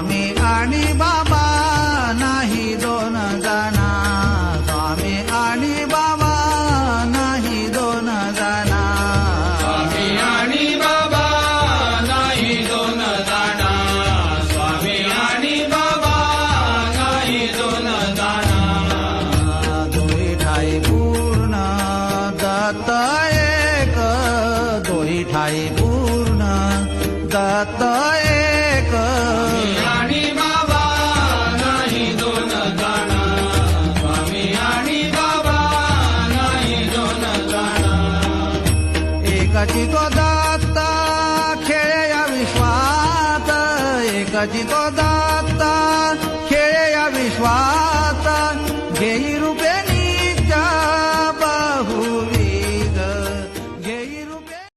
स्वामी आणि बाबा नाही दोन जाणा. स्वामी आणि बाबा नाही दोन जाणा. स्वामी आणि बाबा नाही दोन जाणा. स्वामी आणि बाबा नाही दोन जाणा. दोही ठाई पूर्ण दात एक. दोही ठाई पूर्ण दात एकची तो दाता खेळया विश्वात एकची तो दाता खेळया विश्वात घेई रूपे